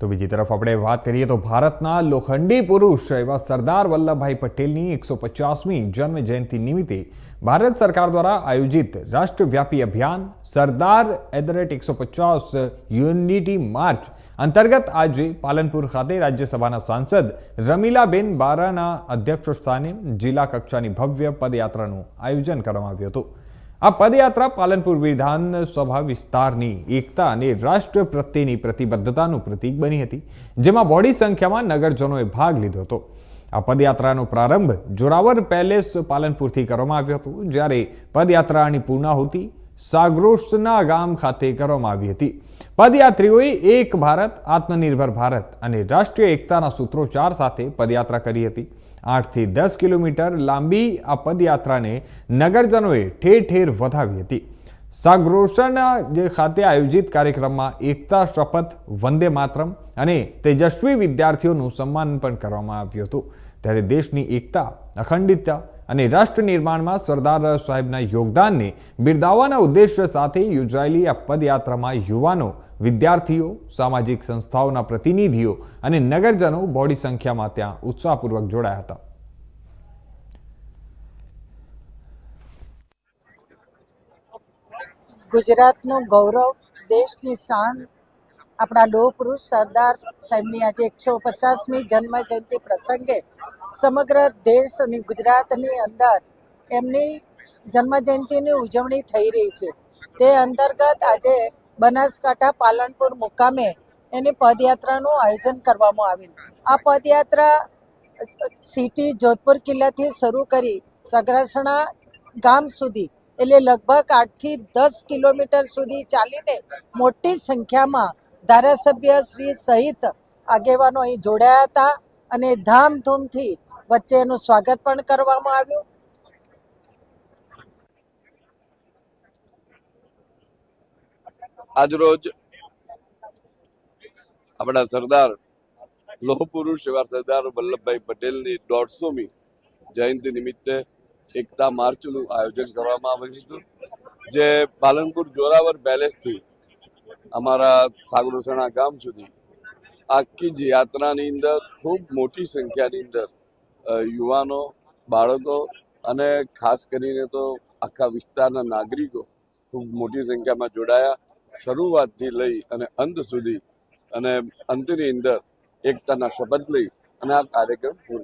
તો બીજી તરફ આપણે વાત કરીએ તો ભારતના લોખંડી પુરુષ એવા સરદાર વલ્લભભાઈ પટેલની એકસો પચાસમી જન્મ જયંતિ નિમિત્તે ભારત સરકાર દ્વારા આયોજિત રાષ્ટ્રવ્યાપી અભિયાન સરદાર એટ ધ રેટ એકસો પચાસ યુનિટી માર્ચ અંતર્ગત આજે પાલનપુર ખાતે રાજ્યસભાના સાંસદ રમીલાબેન બારાના અધ્યક્ષ સ્થાને જિલ્લા કક્ષાની ભવ્ય પદયાત્રાનું આયોજન કરવામાં આવ્યું હતું. આ પદયાત્રા પાલનપુર વિધાનસભા વિસ્તારની એકતા અને રાષ્ટ્ર પ્રત્યેની પ્રતિબદ્ધતાનું પ્રતીક બની હતી, જેમાં બોડી સંખ્યામાં નગરજનોએ ભાગ લીધો હતો. આ પદયાત્રાનો પ્રારંભ જોરાવર પેલેસ પાલનપુરથી કરવામાં આવ્યો હતો, જ્યારે પદયાત્રાની પૂર્ણાહુતિ સાગ્રોસના ગામ ખાતે કરવામાં આવી હતી. પદયાત્રીઓએ એક ભારત, આત્મનિર્ભર ભારત અને રાષ્ટ્રીય એકતાના સૂત્રોચ્ચાર સાથે પદયાત્રા કરી હતી. આઠથી દસ કિલોમીટર લાંબી આ પદયાત્રાને નગરજનોએ ઠેર ઠેર વધાવી હતી. સાગ્રોસના જે ખાતે આયોજિત કાર્યક્રમમાં એકતા, શપથ, વંદે માતરમ અને તેજસ્વી વિદ્યાર્થીઓનું સન્માન પણ કરવામાં આવ્યું હતું. ત્યારે દેશની એકતા, અખંડિતતા અને રાષ્ટ્ર નિર્માણમાં સરદાર સાહેબના યોગદાનને બિરદાવવાના ઉદ્દેશ્ય સાથે યોજાયેલી આ પદયાત્રામાં યુવાનો, વિદ્યાર્થીઓ, સામાજિક સંસ્થાઓના પ્રતિનિધિઓ અને નગરજનો બોડી સંખ્યામાં ત્યાં ઉત્સાહપૂર્વક જોડાયા હતા. ગુજરાતનું ગૌરવ, દેશની શાન, આપણા લોકપુરુષ સરદાર સાહેબની આજે એકસો પચાસમી જન્મ જયંતિ પ્રસંગે સમગ્ર દેશ અને ગુજરાતની અંદર એમની જન્મ જયંતિની ઉજવણી થઈ રહી છે. તે અંતર્ગત આજે બનાસકાંઠા પાલનપુર મુકામે એની પદયાત્રાનું આયોજન કરવામાં આવ્યું. આ પદયાત્રા સિટી જોધપુર કિલ્લાથી શરૂ કરી સગરાસણા ગામ સુધી એટલે લગભગ આઠથી દસ કિલોમીટર સુધી ચાલીને મોટી સંખ્યામાં ધારાસભ્ય શ્રી સહિત આગેવાનો અહીં જોડાયા હતા અને ધામધૂમથી વચ્ચે એનું સ્વાગત પણ કરવામાં આવ્યું. આજરોજ આપણા સરદાર લોહ પુરુષ એવા સરદાર વલ્લભભાઈ પટેલની દોઢસોમી જયંતિ નિમિત્તે એકતા માર્ચનું આયોજન કરવામાં આવ્યું હતું, જે પાલનપુર જોરાવર પેલેસથી અમારા સાગરોસણા ગામ સુધી આખી જ યાત્રાની અંદર, ખૂબ મોટી સંખ્યાની અંદર યુવાનો, બાળકો અને ખાસ કરીને તો આખા વિસ્તારના નાગરિકો ખૂબ મોટી સંખ્યામાં જોડાયા. શરૂઆતથી લઈ અને અંત સુધી અને અંતની અંદર એકતાના શપથ લઈ અને આ કાર્યક્રમ પૂર્ણ